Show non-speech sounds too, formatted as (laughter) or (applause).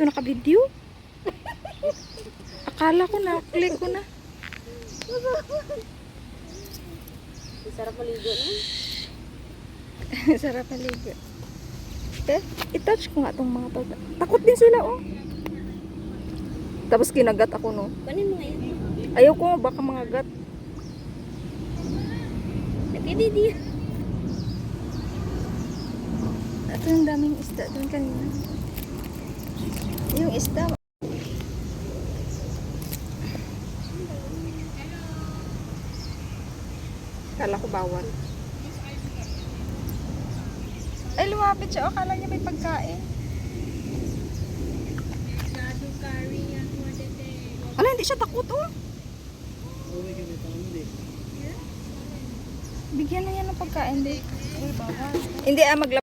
Ito naka-video. Akala ko na, click ko na. Sarap maligo no? (laughs) Sarap maligo. Eh, i-touch ko nga tong mga to. Takot din sila, oh. Tapos kinagat ako, no. Kanin mo ngayon. Ayaw ko, baka mga gat. Nagkididi. Ito yung daming isda doon kanina. Yung isda. Kala ko bawal. Ay, lumapit siya. O, kala niya may pagkain. Ala, hindi siya takot, oh. Bigyan na yan ng pagkain, di. Hindi, ah, maglabas.